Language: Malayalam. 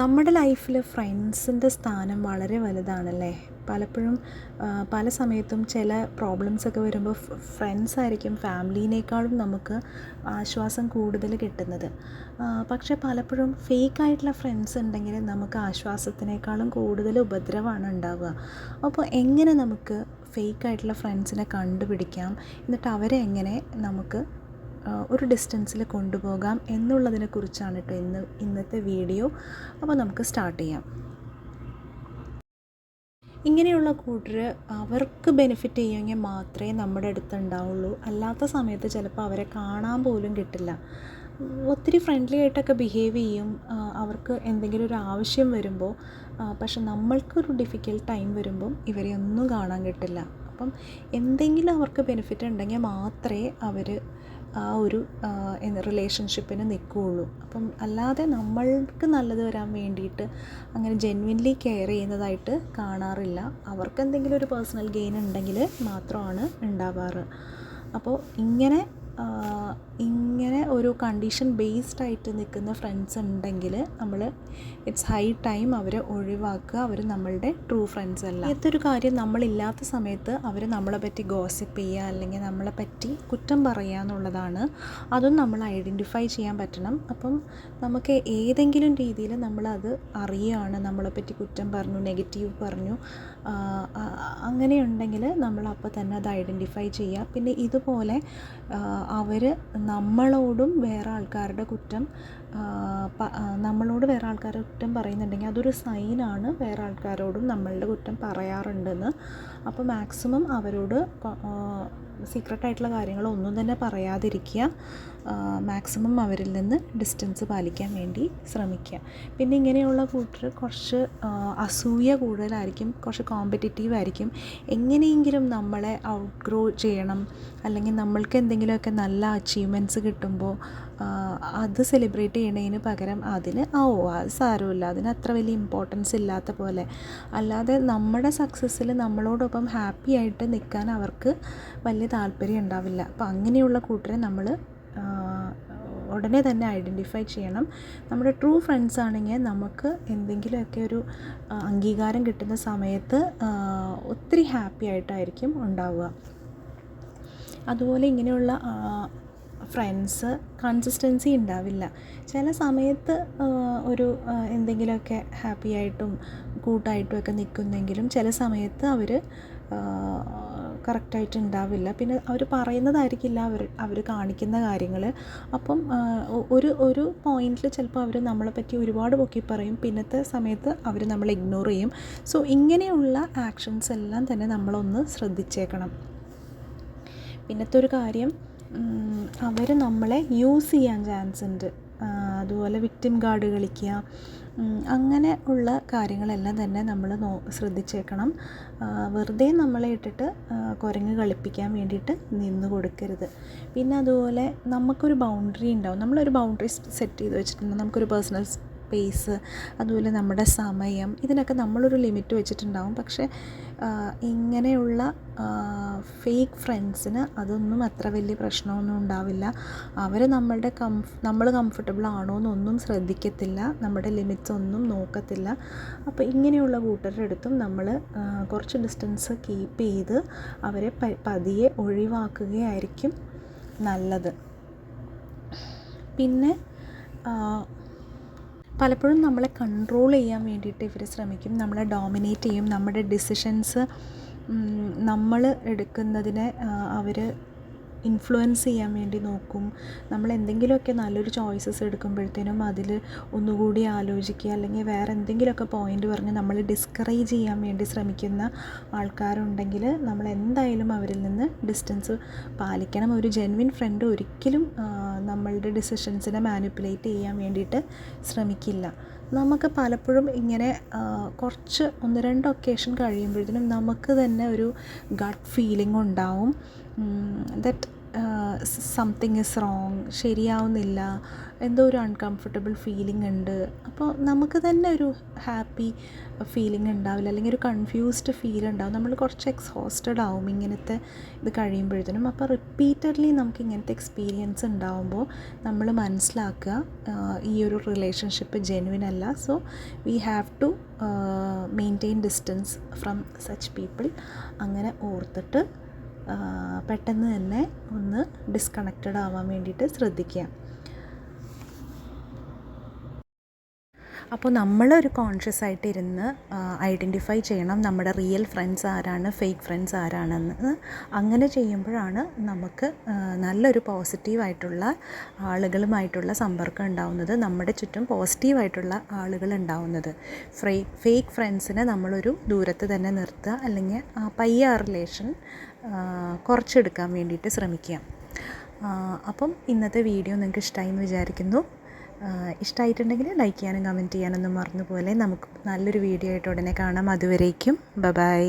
നമ്മുടെ ലൈഫിൽ ഫ്രണ്ട്സിന്റെ സ്ഥാനം വളരെ വലുതാണല്ലേ? പലപ്പോഴും പല സമയത്തും ചില പ്രോബ്ലംസൊക്കെ വരുമ്പോൾ ഫ്രണ്ട്സ് ആയിരിക്കും ഫാമിലിനേക്കാളും നമുക്ക് ആശ്വാസം കൂടുതൽ കിട്ടുന്നത്. പക്ഷേ പലപ്പോഴും ഫേക്ക് ആയിട്ടുള്ള ഫ്രണ്ട്സ് ഉണ്ടെങ്കിൽ നമുക്ക് ആശ്വാസത്തിനേക്കാളും കൂടുതൽ ഉപദ്രവമാണ് ഉണ്ടാവുക. അപ്പോൾ എങ്ങനെ നമുക്ക് ഫേക്ക് ആയിട്ടുള്ള ഫ്രണ്ട്സിനെ കണ്ടുപിടിക്കാം? എന്നിട്ട് അവരെ എങ്ങനെ നമുക്ക് ഒരു ഡിസ്റ്റൻസിൽ കൊണ്ടുപോകാം എന്നുള്ളതിനെ കുറിച്ചാണ് കേട്ടോ ഇന്ന് ഇന്നത്തെ വീഡിയോ അപ്പോൾ നമുക്ക് സ്റ്റാർട്ട് ചെയ്യാം. ഇങ്ങനെയുള്ള കൂട്ടർ അവർക്ക് ബെനിഫിറ്റ് ചെയ്യുമെങ്കിൽ മാത്രമേ നമ്മുടെ അടുത്ത് ഉണ്ടാവുള്ളൂ. അല്ലാത്ത സമയത്ത് ചിലപ്പോൾ അവരെ കാണാൻ പോലും കിട്ടില്ല. ഒത്തിരി ഫ്രണ്ട്ലി ആയിട്ടൊക്കെ ബിഹേവ് ചെയ്യും. അവർക്ക് എന്തെങ്കിലും ഒരു ആവശ്യം വരുമ്പോൾ പക്ഷെ നമ്മൾക്കൊരു ഡിഫിക്കൽട്ട് ടൈം വരുമ്പം ഇവരെ ഒന്നും കാണാൻ കിട്ടില്ല. അപ്പം എന്തെങ്കിലും അവർക്ക് ബെനിഫിറ്റ് ഉണ്ടെങ്കിൽ മാത്രമേ അവർ ആ ഒരു റിലേഷൻഷിപ്പിന് നിൽക്കുകയുള്ളൂ അപ്പം അല്ലാതെ നമ്മൾക്ക് നല്ലത് വരാൻ വേണ്ടിയിട്ട് അങ്ങനെ ജെന്വിൻലി കെയർ ചെയ്യുന്നതായിട്ട് കാണാറില്ല. അവർക്ക് എന്തെങ്കിലും ഒരു പേഴ്സണൽ ഗെയിൻ ഉണ്ടെങ്കിൽ മാത്രമാണ് ഉണ്ടാവാറ്. അപ്പോൾ ഇങ്ങനെ ഇങ്ങനെ ഒരു കണ്ടീഷൻ ബേസ്ഡ് ആയിട്ട് നിൽക്കുന്ന ഫ്രണ്ട്സ് ഉണ്ടെങ്കിൽ നമ്മൾ ഇറ്റ്സ് ഹൈ ടൈം അവരെ ഒഴിവാക്കുക അവർ നമ്മളുടെ ട്രൂ ഫ്രണ്ട്സ് അല്ല. ഇതൊരു കാര്യം നമ്മളില്ലാത്ത സമയത്ത് അവർ നമ്മളെ പറ്റി ഗോസിപ്പ് ചെയ്യുക അല്ലെങ്കിൽ നമ്മളെ പറ്റി കുറ്റം പറയുക എന്നുള്ളതാണ്. അതും നമ്മൾ ഐഡന്റിഫൈ ചെയ്യാൻ പറ്റണം. അപ്പം നമുക്ക് ഏതെങ്കിലും രീതിയിൽ നമ്മളത് അറിയുകയാണ് നമ്മളെ പറ്റി കുറ്റം പറഞ്ഞു നെഗറ്റീവ് പറഞ്ഞു. അങ്ങനെയുണ്ടെങ്കിൽ നമ്മൾ അപ്പോൾ തന്നെ അത് ഐഡന്റിഫൈ ചെയ്യുക. പിന്നെ ഇതുപോലെ അവർ നമ്മളോടും വേറെ ആൾക്കാരുടെ കുറ്റം നമ്മളോട് വേറെ ആൾക്കാരുടെ കുറ്റം പറയുന്നുണ്ടെങ്കിൽ അതൊരു സൈനാണ് വേറെ ആൾക്കാരോടും നമ്മളുടെ കുറ്റം പറയാറുണ്ടെന്ന്. അപ്പോൾ മാക്സിമം അവരോട് സീക്രട്ടായിട്ടുള്ള കാര്യങ്ങളൊന്നും തന്നെ പറയാതിരിക്കുക. മാക്സിമം അവരിൽ നിന്ന് ഡിസ്റ്റൻസ് പാലിക്കാൻ വേണ്ടി ശ്രമിക്കുക. പിന്നെ ഇങ്ങനെയുള്ള കൂട്ടർ കുറച്ച് അസൂയ കൂടുതലായിരിക്കും കുറച്ച് കോമ്പറ്റീറ്റീവ് ആയിരിക്കും. എങ്ങനെയെങ്കിലും നമ്മളെ ഔട്ട് ഗ്രോ ചെയ്യണം. അല്ലെങ്കിൽ നമ്മൾക്ക് എന്തെങ്കിലുമൊക്കെ നല്ല അച്ചീവ്മെന്റ്സ് കിട്ടുമ്പോൾ അത് സെലിബ്രേറ്റ് ചെയ്യണതിന് പകരം അതിന് ഓ അത് സാരമില്ല. അതിന് അത്ര വലിയ ഇമ്പോർട്ടൻസ് ഇല്ലാത്ത പോലെ. അല്ലാതെ നമ്മുടെ സക്സസ്സിൽ നമ്മളോടൊപ്പം ഹാപ്പി ആയിട്ട് നിൽക്കാൻ അവർക്ക് വലിയ താല്പര്യം ഉണ്ടാവില്ല. അപ്പോൾ അങ്ങനെയുള്ള കൂട്ടരെ നമ്മൾ ഉടനെ തന്നെ ഐഡന്റിഫൈ ചെയ്യണം. നമ്മുടെ ട്രൂ ഫ്രണ്ട്സ് ആണെങ്കിൽ നമുക്ക് എന്തെങ്കിലുമൊക്കെ ഒരു അംഗീകാരം കിട്ടുന്ന സമയത്ത് ഒത്തിരി ഹാപ്പി ആയിട്ടായിരിക്കും ഉണ്ടാവുക. അതുപോലെ ഇങ്ങനെയുള്ള ഫ്രണ്ട്സ് കൺസിസ്റ്റൻസി ഉണ്ടാവില്ല. ചില സമയത്ത് ഒരു എന്തെങ്കിലുമൊക്കെ ഹാപ്പി ആയിട്ടും കൂട്ടായിട്ടും ഒക്കെ നിൽക്കുന്നെങ്കിലും ചില സമയത്ത് അവർ കറക്റ്റായിട്ട് ഉണ്ടാവില്ല പിന്നെ അവർ പറയുന്നതായിരിക്കില്ല അവർ അവർ കാണിക്കുന്ന കാര്യങ്ങൾ അപ്പം ഒരു ഒരു പോയിന്റിൽ ചിലപ്പോൾ അവർ നമ്മളെ പറ്റി ഒരുപാട് പൊക്കി പറയും. പിന്നത്തെ സമയത്ത് അവർ നമ്മൾ ഇഗ്നോർ ചെയ്യും. സോ ഇങ്ങനെയുള്ള ആക്ഷൻസ് എല്ലാം തന്നെ നമ്മളൊന്ന് ശ്രദ്ധിച്ചേക്കണം. പിന്നത്തെ ഒരു കാര്യം അവർ നമ്മളെ യൂസ് ചെയ്യാൻ ചാൻസ് ഉണ്ട്. അതുപോലെ വിക്റ്റിം കാർഡ് കളിക്കുക അങ്ങനെ ഉള്ള കാര്യങ്ങളെല്ലാം തന്നെ നമ്മൾ നോ ശ്രദ്ധിച്ചേക്കണം. വെറുതെ നമ്മളെ ഇട്ടിട്ട് കുരങ്ങ് കളിപ്പിക്കാൻ വേണ്ടിയിട്ട് നിന്ന് കൊടുക്കരുത്. പിന്നെ അതുപോലെ നമുക്കൊരു ബൗണ്ടറി ഉണ്ടാവും. നമ്മളൊരു ബൗണ്ടറി സെറ്റ് ചെയ്ത് വെച്ചിട്ടുണ്ടെങ്കിൽ നമുക്കൊരു പേഴ്സണൽ സ്പേസ് അതുപോലെ നമ്മുടെ സമയം ഇതിനൊക്കെ നമ്മളൊരു ലിമിറ്റ് വെച്ചിട്ടുണ്ടാവും. പക്ഷേ ഇങ്ങനെയുള്ള ഫേക്ക് ഫ്രണ്ട്സിന് അതൊന്നും അത്ര വലിയ പ്രശ്നമൊന്നും ഉണ്ടാവില്ല. അവർ നമ്മളുടെ കംഫ് നമ്മൾ കംഫർട്ടബിൾ ആണോ എന്നൊന്നും ശ്രദ്ധിക്കത്തില്ല. നമ്മുടെ ലിമിറ്റ്സ് ഒന്നും നോക്കത്തില്ല. അപ്പോൾ ഇങ്ങനെയുള്ള കൂട്ടരുടെ അടുത്തും നമ്മൾ കുറച്ച് ഡിസ്റ്റൻസ് കീപ്പ് ചെയ്ത് അവരെ പതിയെ ഒഴിവാക്കുകയായിരിക്കും നല്ലത്. പിന്നെ പലപ്പോഴും നമ്മളെ കൺട്രോൾ ചെയ്യാൻ വേണ്ടിയിട്ട് ഇവർ ശ്രമിക്കും. നമ്മളെ ഡോമിനേറ്റ് ചെയ്യും. നമ്മുടെ ഡിസിഷൻസ് നമ്മൾ എടുക്കുന്നതിനെ അവർ ഇൻഫ്ലുവൻസ് ചെയ്യാൻ വേണ്ടി നോക്കും. നമ്മൾ എന്തെങ്കിലുമൊക്കെ നല്ലൊരു ചോയ്സസ് എടുക്കുമ്പോഴത്തേനും അതിൽ ഒന്നുകൂടി ആലോചിക്കുക അല്ലെങ്കിൽ വേറെ എന്തെങ്കിലുമൊക്കെ പോയിന്റ് പറഞ്ഞ് നമ്മൾ ഡിസ്കറേജ് ചെയ്യാൻ വേണ്ടി ശ്രമിക്കുന്ന ആൾക്കാരുണ്ടെങ്കിൽ നമ്മൾ എന്തായാലും അവരിൽ നിന്ന് ഡിസ്റ്റൻസ് പാലിക്കണം. ഒരു ജെൻവിൻ ഫ്രണ്ട് ഒരിക്കലും നമ്മളുടെ ഡിസിഷൻസിനെ മാനിപ്പുലേറ്റ് ചെയ്യാൻ വേണ്ടിയിട്ട് ശ്രമിക്കില്ല. നമുക്ക് പലപ്പോഴും ഇങ്ങനെ കുറച്ച് ഒന്ന് രണ്ട് ഒക്കേഷൻ കഴിയുമ്പോഴത്തേനും നമുക്ക് തന്നെ ഒരു ഗട്ട് ഫീലിംഗ് ഉണ്ടാവും. ദറ്റ് സംതിങ് ഇസ് റോങ് ശരിയാവുന്നില്ല എന്തോ ഒരു അൺകംഫർട്ടബിൾ ഫീലിംഗ് ഉണ്ട്. അപ്പോൾ നമുക്ക് തന്നെ ഒരു ഹാപ്പി ഫീലിംഗ് ഉണ്ടാവില്ല അല്ലെങ്കിൽ ഒരു കൺഫ്യൂസ്ഡ് ഫീൽ ഉണ്ടാവും. നമ്മൾ കുറച്ച് എക്സ്ഹോസ്റ്റഡ് ആവും ഇങ്ങനത്തെ ഇത് കഴിയുമ്പോഴത്തേനും. അപ്പോൾ റിപ്പീറ്റഡ്ലി നമുക്ക് ഇങ്ങനത്തെ എക്സ്പീരിയൻസ് ഉണ്ടാവുമ്പോൾ നമ്മൾ മനസ്സിലാക്കുക ഈ ഒരു റിലേഷൻഷിപ്പ് ജെനുവിൻ അല്ല. So we have to maintain distance from such people അങ്ങനെ ഓർത്തിട്ട് പെട്ടെന്ന് തന്നെ ഒന്ന് ഡിസ്കണക്റ്റഡ് ആവാൻ വേണ്ടിയിട്ട് ശ്രദ്ധിക്കുക. അപ്പോൾ നമ്മളൊരു കോൺഷ്യസ് ആയിട്ട് ഇരുന്ന് ഐഡന്റിഫൈ ചെയ്യണം നമ്മുടെ റിയൽ ഫ്രണ്ട്സ് ആരാണ് ഫേക്ക് ഫ്രണ്ട്സ് ആരാണെന്ന്. അങ്ങനെ ചെയ്യുമ്പോഴാണ് നമുക്ക് നല്ലൊരു പോസിറ്റീവായിട്ടുള്ള ആളുകളുമായിട്ടുള്ള സമ്പർക്കം ഉണ്ടാവുന്നത് നമ്മുടെ ചുറ്റും പോസിറ്റീവായിട്ടുള്ള ആളുകൾ ഉണ്ടാവുന്നത്. ഫ്രേ ഫേക്ക് ഫ്രണ്ട്സിനെ നമ്മളൊരു ദൂരത്ത് തന്നെ നിർത്തുക അല്ലെങ്കിൽ ആ പയ്യ റിലേഷൻ കുറച്ചെടുക്കാൻ വേണ്ടിയിട്ട് ശ്രമിക്കുക. അപ്പം ഇന്നത്തെ വീഡിയോ നിങ്ങൾക്ക് ഇഷ്ടമായി എന്ന് വിചാരിക്കുന്നു. ഇഷ്ടമായിട്ടുണ്ടെങ്കിൽ ലൈക്ക് ചെയ്യാനും കമന്റ് ചെയ്യാനൊന്നും മറന്നു പോലെ നമുക്ക് നല്ലൊരു വീഡിയോ ആയിട്ട് ഉടനെ കാണാം. അതുവരേക്കും. ബ ബൈ